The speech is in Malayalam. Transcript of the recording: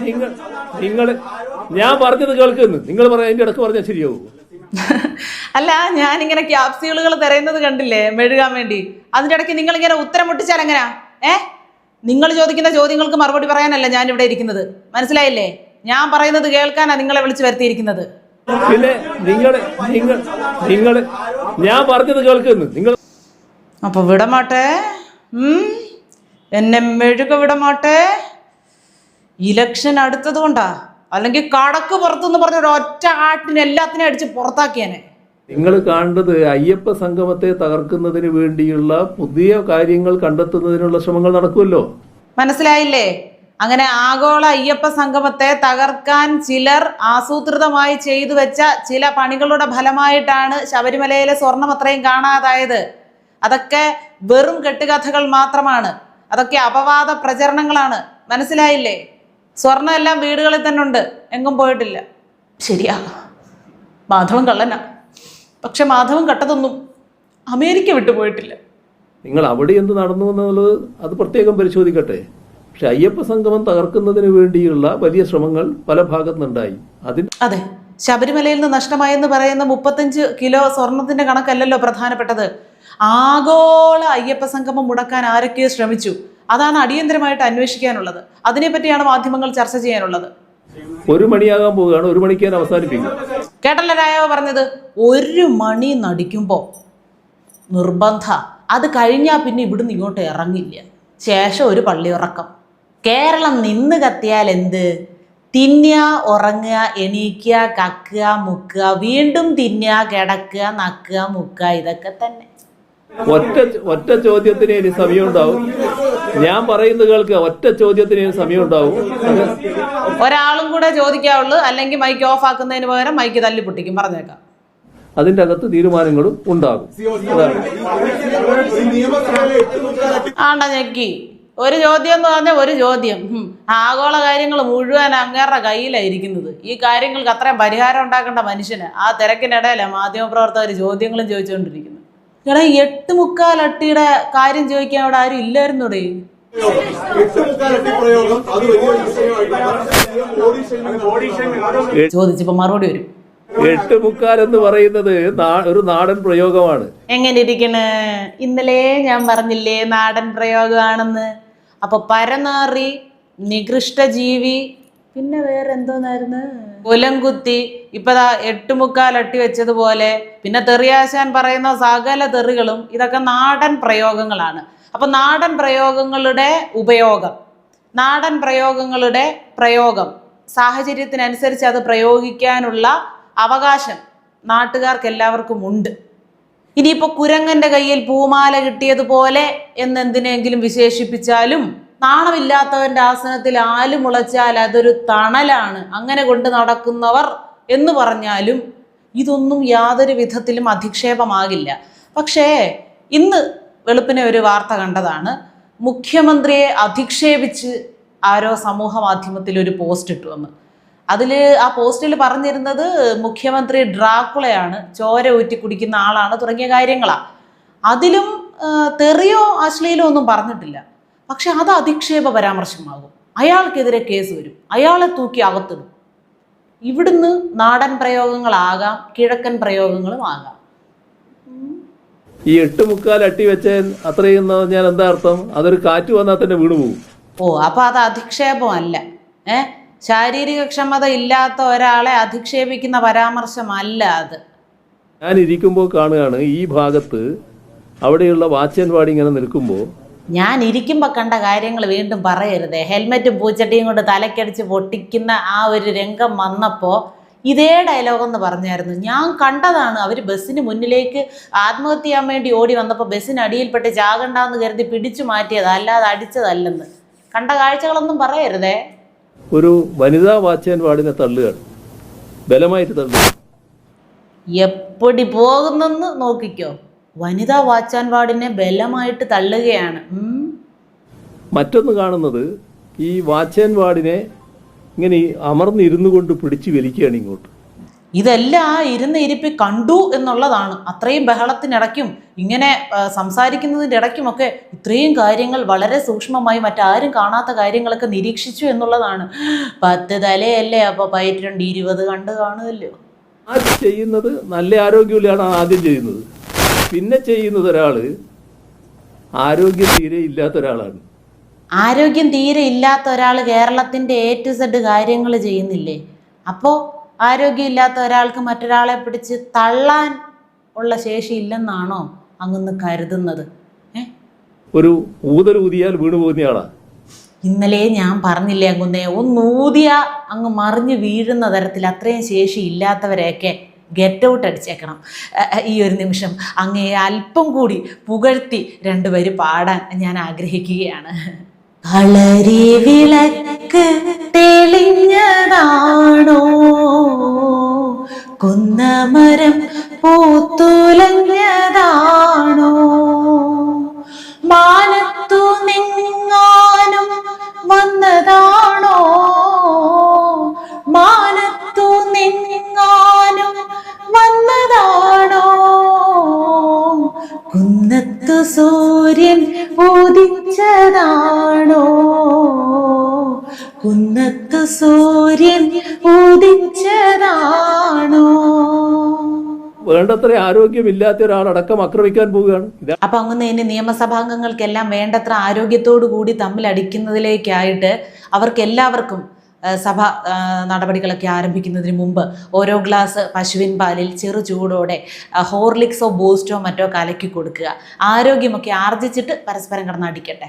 നിങ്ങൾ നിങ്ങൾ ഞാൻ പറഞ്ഞത് കേൾക്കുന്നു. നിങ്ങൾ പറയാം അതിന്റെ ഇടയ്ക്ക് പറഞ്ഞാൽ ശരിയാവും? അല്ല ഞാൻ ഇങ്ങനെ ക്യാപ്സ്യൂളുകൾ തിരയുന്നത് കണ്ടില്ലേ മെഴുകാൻ വേണ്ടി? അതിന്റെ ഇടയ്ക്ക് നിങ്ങൾ ഇങ്ങനെ ഉത്തരം മുട്ടിച്ചാൽ എങ്ങനെയാ ഏ? നിങ്ങൾ ചോദിക്കുന്ന ചോദ്യങ്ങൾക്ക് മറുപടി പറയാനല്ല ഞാൻ ഇവിടെ ഇരിക്കുന്നത്. മനസ്സിലായില്ലേ? ഞാൻ പറയുന്നത് കേൾക്കാനാ നിങ്ങളെ വിളിച്ചു വരുത്തിയിരിക്കുന്നത്. പിന്നെ നിങ്ങൾ നിങ്ങൾ നിങ്ങൾ ഞാൻ പറഞ്ഞത് കേൾക്കുന്നു. നിങ്ങൾ അപ്പൊ വിടമാട്ടെ ഉം? എന്നെ മെഴുക വിടമാട്ടെ ഇലക്ഷൻ അടുത്തത് കൊണ്ടാ? അല്ലെങ്കിൽ കടക്ക് പുറത്തുനിന്ന് പറഞ്ഞ ഒരു ഒറ്റ ആട്ടിന് എല്ലാത്തിനും അടിച്ച് പുറത്താക്കിയാനെ. നിങ്ങൾ കാണേണ്ടത് അയ്യപ്പ സംഗമത്തെ തകർക്കുന്നതിന് വേണ്ടിയുള്ള പുതിയ കാര്യങ്ങൾ കണ്ടെത്തുന്നതിനുള്ള ശ്രമങ്ങൾ നടക്കുമല്ലോ? മനസ്സിലായില്ലേ? അങ്ങനെ ആഗോള അയ്യപ്പ സംഗമത്തെ തകർക്കാൻ ചിലർ ആസൂത്രിതമായി ചെയ്തു വെച്ച ചില പണികളുടെ ഫലമായിട്ടാണ് ശബരിമലയിലെ സ്വർണം അത്രയും കാണാതായത്. അതൊക്കെ വെറും കെട്ടുകഥകൾ മാത്രമാണ്. അതൊക്കെ അപവാദ പ്രചരണങ്ങളാണ്. മനസ്സിലായില്ലേ? സ്വർണം എല്ലാം വീടുകളിൽ തന്നെ ഉണ്ട്. എങ്ങും പോയിട്ടില്ല. ശരിയാ. മാധവൻ കള്ളനാ. പക്ഷെ മാധവൻ കട്ടതൊന്നും അമേരിക്ക വിട്ടു പോയിട്ടില്ല. നിങ്ങൾ അവിടെ എന്ത് നടന്നു എന്നുള്ളത് അത് പ്രത്യേകം പരിശോധിക്കട്ടെ. പക്ഷെ അയ്യപ്പ സംഗമം തകർക്കുന്നതിന് വേണ്ടിയുള്ള വലിയ ശ്രമങ്ങൾ പല ഭാഗത്തുനിന്നുണ്ടായി. അതിന് അതെ. ശബരിമലയിൽ നിന്ന് നഷ്ടമായെന്ന് പറയുന്ന മുപ്പത്തഞ്ച് കിലോ സ്വർണത്തിന്റെ കണക്കല്ലല്ലോ പ്രധാനപ്പെട്ടത്. ആഗോള അയ്യപ്പ സംഗമം മുടക്കാൻ ആരൊക്കെയോ ശ്രമിച്ചു. അതാണ് അടിയന്തരമായിട്ട് അന്വേഷിക്കാനുള്ളത്. അതിനെപ്പറ്റിയാണ് മാധ്യമങ്ങൾ ചർച്ച ചെയ്യാനുള്ളത്. ഒരു മണിയാകാൻ പോവുകയാണ് ഒരു മണിക്ക് ഞാൻ അവസാനിപ്പിക്കും. കേട്ടല്ലോ രായവ പറഞ്ഞത് ഒരു മണി നടിക്കുമ്പോ നിർബന്ധ. അത് കഴിഞ്ഞാൽ പിന്നെ ഇവിടുന്ന് ഇങ്ങോട്ട് ഇറങ്ങില്ല. ശേഷം ഒരു പള്ളിയുറക്കം. കേരളം നിന്ന് കത്തിയാൽ എന്ത്? തിന്നുക ഉറങ്ങുക എണീക്കുക കക്കുക മുക്കുക വീണ്ടും തിന്നുക കിടക്കുക നക്കുക മുക്കുക ഇതൊക്കെ തന്നെ. ഒറ്റ ഒറ്റ ചോദ്യത്തിന് ഇനി സമയം ഉണ്ടാവും ഞാൻ പറയുന്നത് കേൾക്കുക ഒറ്റ ചോദ്യത്തിന് സമയം ഉണ്ടാവും. ഒരാളും കൂടെ ചോദിക്കാവുള്ളൂ അല്ലെങ്കിൽ മൈക്ക് ഓഫ് ആക്കുന്നതിന് പകരം മൈക്ക് തല്ലി പൊട്ടിക്കും പറഞ്ഞേക്കാം. അതിന്റെ അകത്ത് തീരുമാനങ്ങളും ഉണ്ടാകും. ആണ്ടാ ഞെക്കി. ഒരു ചോദ്യം എന്ന് പറഞ്ഞാൽ ഒരു ചോദ്യം. ആഗോള കാര്യങ്ങൾ മുഴുവൻ അങ്ങേരുടെ കയ്യിലായിരിക്കുന്നത് ഈ കാര്യങ്ങൾക്ക് അത്രയും പരിഹാരം ഉണ്ടാക്കേണ്ട മനുഷ്യന് ആ തിരക്കിനിടയിലാണ് മാധ്യമപ്രവർത്തകർ ചോദ്യങ്ങളും ചോദിച്ചുകൊണ്ടിരിക്കുന്നത് എടാ എട്ട് മുക്കാൽ അട്ടിയുടെ കാര്യം ചോദിക്കാൻ അവിടെ ആരും ഇല്ലായിരുന്നു ചോദിച്ചപ്പോ മറുപടി വരും. എട്ട് മുക്കാൽ എന്ന് പറയുന്നത് ഒരു നാടൻ പ്രയോഗമാണ്. എങ്ങനെ ഇരിക്കണ്? ഇന്നലെ ഞാൻ പറഞ്ഞില്ലേ നാടൻ പ്രയോഗമാണെന്ന് അപ്പൊ പരനാറി നികൃഷ്ടജീവി പിന്നെ വേറെ എന്തോന്നായിരുന്നു കുലംകുത്തി ഇപ്പതാ എട്ടുമുക്കാൽ അട്ടി വെച്ചതുപോലെ പിന്നെ തെറിയാശാൻ പറയുന്ന സകല തെറികളും ഇതൊക്കെ നാടൻ പ്രയോഗങ്ങളാണ്. അപ്പൊ നാടൻ പ്രയോഗങ്ങളുടെ ഉപയോഗം. നാടൻ പ്രയോഗങ്ങളുടെ പ്രയോഗം. സാഹചര്യത്തിനനുസരിച്ച് അത് പ്രയോഗിക്കാനുള്ള അവകാശം നാട്ടുകാർക്ക് എല്ലാവർക്കും ഉണ്ട് ഇനിയിപ്പോ കുരങ്ങന്റെ കയ്യിൽ പൂമാല കിട്ടിയതുപോലെ എന്നെന്തിനെങ്കിലും വിശേഷിപ്പിച്ചാലും നാണമില്ലാത്തവന്റെ ആസനത്തിൽ ആൽ മുളച്ചാൽ അതൊരു തണലാണ്. അങ്ങനെ കൊണ്ട് നടക്കുന്നവർ എന്ന് പറഞ്ഞാലും ഇതൊന്നും യാതൊരു വിധത്തിലും അധിക്ഷേപമാകില്ല. പക്ഷേ ഇന്ന് വെളുപ്പിനെ ഒരു വാർത്ത കണ്ടതാണ്. മുഖ്യമന്ത്രിയെ അധിക്ഷേപിച്ച് ആരോ സമൂഹ മാധ്യമത്തിൽ ഒരു പോസ്റ്റ് ഇട്ടു എന്ന്. അതിൽ ആ പോസ്റ്റിൽ പറഞ്ഞിരുന്നത് മുഖ്യമന്ത്രി ഡ്രാക്കുളയാണ് ചോര ഊറ്റി കുടിക്കുന്ന ആളാണ് തുടങ്ങിയ കാര്യങ്ങളാണ് അതിലും തെറിയോ അശ്ലീലോ ഒന്നും പറഞ്ഞിട്ടില്ല. പക്ഷെ അത് അധിക്ഷേപ പരാമർശമാകും. അയാൾക്കെതിരെ കേസ് വരും. അയാളെ തൂക്കി അകത്തിടും. ഇവിടുന്ന് നാടൻ പ്രയോഗങ്ങളാകാം കിഴക്കൻ പ്രയോഗങ്ങളും ആകാം. ഈ എട്ട് മുക്കാൽ അട്ടി വെച്ച അത്രയും ഞാൻ എന്താ അർത്ഥം? അതൊരു കാറ്റ് വന്നാൽ തന്നെ വീണു പോകും ഓ അപ്പൊ അത് അധിക്ഷേപമല്ല. ഏ? ശാരീരിക ക്ഷമത ഇല്ലാത്ത ഒരാളെ അധിക്ഷേപിക്കുന്ന പരാമർശമല്ല അത്. ഞാൻ ഇരിക്കുമ്പോൾ കാണുകയാണ് ഈ ഭാഗത്ത് അവിടെയുള്ള വാച്ചൻവാടി ഇങ്ങനെ നിൽക്കുമ്പോൾ ഞാൻ ഇരിക്കുമ്പോൾ കണ്ട കാര്യങ്ങൾ വീണ്ടും പറയരുത്. ഹെൽമെറ്റും പൂച്ചട്ടിയും കൊണ്ട് തലക്കടിച്ച് പൊട്ടിക്കുന്ന ആ ഒരു രംഗം വന്നപ്പോൾ ഇതേ ഡയലോഗ് എന്ന് പറഞ്ഞായിരുന്നു. ഞാൻ കണ്ടതാണ് അവർ ബസ്സിന് മുന്നിലേക്ക് ആത്മഹത്യ ചെയ്യാൻ വേണ്ടി ഓടി വന്നപ്പോൾ ബസ്സിന് അടിയിൽപ്പെട്ട് ചാകണ്ടെന്ന് കരുതി പിടിച്ചു മാറ്റിയത് അല്ലാതെ അടിച്ചതല്ലെന്ന്. കണ്ട കാഴ്ചകളൊന്നും പറയരുതേ. ഒരു വനിതാ വാച്ചൻവാടിനെ തള്ളുകയാണ്. ബലമായിട്ട് തള്ളുക എപ്പടി പോകുന്നെന്ന് നോക്കിക്കോ. വനിതാ വാച്ചാൻ വാർഡിനെ ബലമായിട്ട് തള്ളുകയാണ്. മറ്റൊന്ന് കാണുന്നത് ഈ വാച്ചാൻ വാർഡിനെ ഇങ്ങനെ അമർന്നിരുന്നു കൊണ്ട് പിടിച്ചു വലിക്കുകയാണ് ഇങ്ങോട്ട്. ഇതെല്ലാം ഇരുന്ന് ഇരിപ്പി കണ്ടു എന്നുള്ളതാണ്. അത്രയും ബഹളത്തിനിടയ്ക്കും ഇങ്ങനെ സംസാരിക്കുന്നതിന്റെ ഇടയ്ക്കുമൊക്കെ ഇത്രയും കാര്യങ്ങൾ വളരെ സൂക്ഷ്മമായി മറ്റാരും കാണാത്ത കാര്യങ്ങളൊക്കെ നിരീക്ഷിച്ചു എന്നുള്ളതാണ്. പത്ത് തലയല്ലേ അപ്പോൾ പയറ്റിട്ടുണ്ട് ഇരുപത് കണ്ട് കാണുമല്ലോ. ആദ്യം ചെയ്യുന്നത്? നല്ല ആരോഗ്യമില്ലാണ് ആദ്യം ചെയ്യുന്നത്? പിന്നെ ചെയ്യുന്നത് ഒരാൾ ആരോഗ്യം തീരെ ഇല്ലാത്ത ഒരാളാണ്. ആരോഗ്യം തീരെ ഇല്ലാത്ത ഒരാൾ കേരളത്തിന്റെ എ ടു സെഡ് കാര്യങ്ങൾ ചെയ്യുന്നില്ലേ? അപ്പോ ആരോഗ്യം ഇല്ലാത്ത ഒരാൾക്ക് മറ്റൊരാളെ പിടിച്ച് തള്ളാൻ ഉള്ള ശേഷി ഇല്ലെന്നാണോ അങ്ങൊന്ന് കരുതുന്നത്? ഒരു ഊതൽ ഊതിയാൽ വീണു പോകുന്നയാളാ ഇന്നലെ ഞാൻ പറഞ്ഞില്ലേ അങ്ങുന്നേ ഒന്നൂതിയ അങ്ങ് മറിഞ്ഞു വീഴുന്ന തരത്തിൽ അത്രയും ശേഷി ഇല്ലാത്തവരെയൊക്കെ ഗെറ്റ് ഔട്ട് അടിച്ചേക്കണം. ഈ ഒരു നിമിഷം അങ്ങേ അല്പം കൂടി പുകഴ്ത്തി രണ്ടുപേര് പാടാൻ ഞാൻ ആഗ്രഹിക്കുകയാണ്. കളരി വിളക്ക് തെളിഞ്ഞതാണോ? കുന്നമരം പൂത്തുലഞ്ഞതാണോ? കുന്നത്തു സൂര്യൻ ഉദിച്ചതാണോ? വേണ്ടത്ര ആരോഗ്യമില്ലാത്ത ഒരാളടക്കം ആക്രമിക്കാൻ പോവുകയാണ്. അപ്പൊ അങ്ങനെ ഇനി നിയമസഭാംഗങ്ങൾക്കെല്ലാം വേണ്ടത്ര ആരോഗ്യത്തോടു കൂടി തമ്മിൽ അടിക്കുന്നതിലേക്കായിട്ട് അവർക്ക് എല്ലാവർക്കും സഭ നടപടികളൊക്കെ ആരംഭിക്കുന്നതിന് മുമ്പ് ഓരോ ഗ്ലാസ് പശുവിൻ പാലിൽ ചെറു ചൂടോടെ ഹോർലിക്സോ ബൂസ്റ്റോ മറ്റോ കലക്കി കൊടുക്കുക. ആരോഗ്യമൊക്കെ ആർജിച്ചിട്ട് പരസ്പരം കിടന്ന് അടിക്കട്ടെ